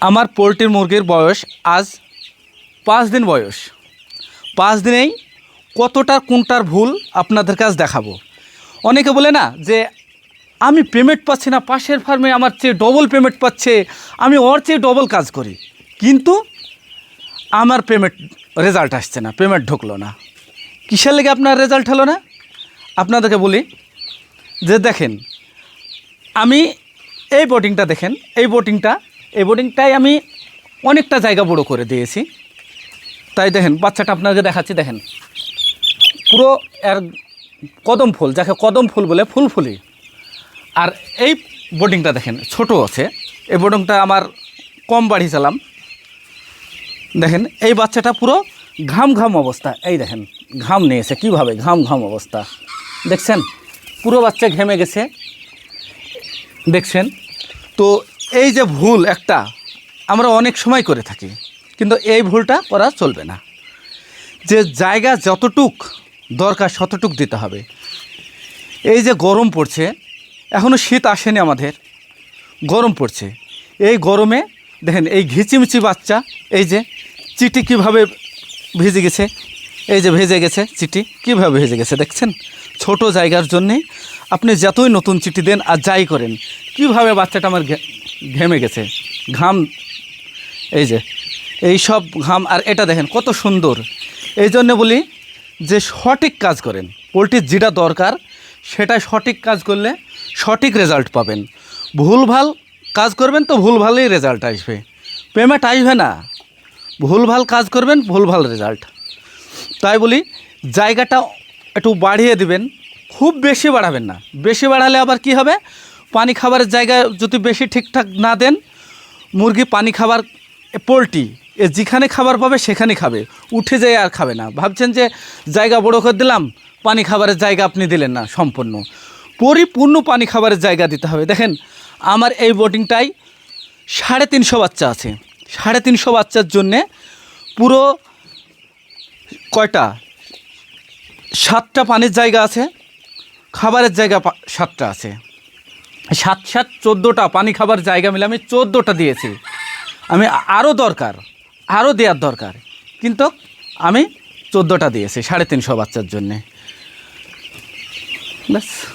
আমার পোলট্রির মুরগির বয়স আজ পাঁচ দিন বয়স। পাঁচ দিনেই কতটা কোনটার ভুল আপনাদের কাছে দেখাবো। অনেকে বলে না যে আমি পেমেন্ট পাচ্ছি না, পাশের ফার্মে আমার চেয়ে ডবল পেমেন্ট পাচ্ছে, আমি ওর চেয়ে ডবল কাজ করি। কিন্তু আমার পেমেন্ট রেজাল্ট আসছে না পেমেন্ট ঢুকলো না। কিসের লেগে আপনার রেজাল্ট হলো না? আপনাদেরকে বলি যে দেখেন, আমি এই বোটিংটা দেখেন, এই বোটিংটা এই বোটিংটাই আমি অনেকটা জায়গা বড় করে দিয়েছি। তাই দেখেন, বাচ্চাটা আপনাকে দেখাচ্ছি, দেখেন। পুরো এর কদম ফুল, যাকে কদম ফুল বলে ফুল ফুলি আর এই বোটিংটা দেখেন, ছোট আছে। এই বোর্ডিংটা আমার কম বাড়িয়েছিলাম। দেখেন, এই বাচ্চাটা পুরো ঘাম ঘাম অবস্থা। এই দেখেন, ঘাম নিয়েছে, কীভাবে ঘাম ঘাম অবস্থা। দেখছেন? পুরো বাচ্চা ঘেমে গেছে। দেখছেন? তো এই যে ভুল একটা, আমরা অনেক সময় করে থাকি, কিন্তু এই ভুলটা করা চলবে না। যে জায়গা যতটুক দরকার ততটুক দিতে হবে। এই যে গরম পড়ছে এখনও শীত আসেনি আমাদের, গরম পড়ছে। এই গরমে, দেখেন, এই ঘিচিমিচি বাচ্চা, এই যে চিটি কীভাবে ভেজে গেছে, এই যে ভেজে গেছে চিটি, কীভাবে ভেজে গেছে দেখছেন? ছোট জায়গার জন্যে আপনি যতই নতুন চিঠি দেন আর যাই করেন, কীভাবে বাচ্চাটা আমার ঘেমে গেছে। ঘাম, এই যে, এই সব ঘাম, আর এটা দেখেন কত সুন্দর। এই জন্য বলি যে সঠিক কাজ করেন। পোলট্রির যেটা দরকার সেটা সঠিক কাজ করলে সঠিক রেজাল্ট পাবেন। ভুলভাল কাজ করবেন তো ভুল ভুলভালই রেজাল্ট আসবে। পেমেন্ট আসবে না। ভুলভাল কাজ করবেন ভুলভাল রেজাল্ট তাই বলি জায়গাটা একটু বাড়িয়ে দিবেন। খুব বেশি বাড়াবেন না। বেশি বাড়ালে আবার কি হবে? পানি খাবারের জায়গা যদি বেশি ঠিকঠাক না দেন, মুরগি পানি খাবার, পোলট্রি, এ যেখানে খাবার পাবে সেখানে খাবে। উঠে যায় আর খাবে না। ভাবছেন যে জায়গা বড় করে দিলাম, পানি খাবারের জায়গা আপনি দিলেন না, সম্পূর্ণ। পরিপূর্ণ পানি খাবারের জায়গা দিতে হবে। দেখেন, আমার এই বোটিংটাই সাড়ে তিনশো বাচ্চা আছে। সাড়ে তিনশো বাচ্চার জন্যে পুরো কয়টা? সাতটা পানির জায়গা আছে, খাবারের জায়গা সাতটা আছে। সাত সাত চোদ্দোটা পানি খাবার জায়গা মিলে আমি চোদ্দোটা দিয়েছি। আমি আরও দরকার, আরও দেওয়ার দরকার। কিন্তু আমি চোদ্দোটা দিয়েছি সাড়ে তিনশো বাচ্চার জন্যে। ব্যাস।